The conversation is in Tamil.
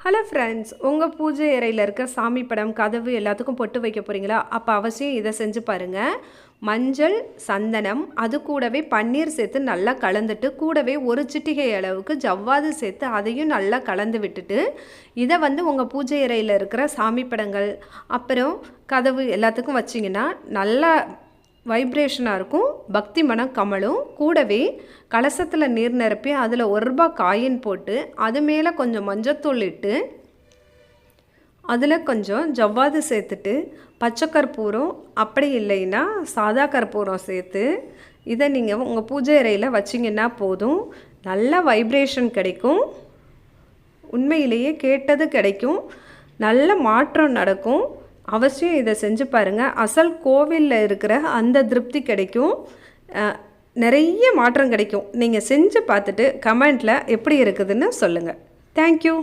ஹலோ ஃப்ரெண்ட்ஸ் உங்கள் பூஜை அறையில் இருக்க சாமி படம் கதவு எல்லாத்துக்கும் பொட்டு வைக்க போகிறீங்களா அப்போ அவசியம் இதை செஞ்சு பாருங்கள் மஞ்சள் சந்தனம் அது கூடவே பன்னீர் சேர்த்து நல்லா கலந்துட்டு கூடவே ஒரு சிட்டிகை அளவுக்கு ஜவ்வாது சேர்த்து அதையும் நல்லா கலந்து விட்டுட்டு இதை வந்து உங்கள் பூஜை அறையில் இருக்கிற சாமி படங்கள் அப்புறம் கதவு எல்லாத்துக்கும் வச்சிங்கன்னா நல்லா வைப்ரேஷனாக இருக்கும். பக்தி மனம் கமலும் கூடவே கலசத்தில் நீர் நிரப்பி அதில் ஒரு ரூபா காயின் போட்டு அது மேலே கொஞ்சம் மஞ்சத்தூள் இட்டு அதில் கொஞ்சம் ஜவ்வாது சேர்த்துட்டு பச்சை கற்பூரம் அப்படி இல்லைன்னா சாதா கற்பூரம் சேர்த்து இதை நீங்கள் உங்கள் பூஜை அறையில் வச்சிங்கன்னா போதும். நல்ல வைப்ரேஷன் கிடைக்கும். உண்மையிலேயே கேட்டது கிடைக்கும். நல்ல மாற்றம் நடக்கும். அவசியம் இதை செஞ்சு பாருங்கள் அசல் கோவிலில் இருக்கிற அந்த திருப்தி கிடைக்கும். நிறைய மாற்றம் கிடைக்கும். நீங்கள் செஞ்சு பார்த்துட்டு கமெண்ட்டில் எப்படி இருக்குதுன்னு சொல்லுங்கள் தேங்க்யூ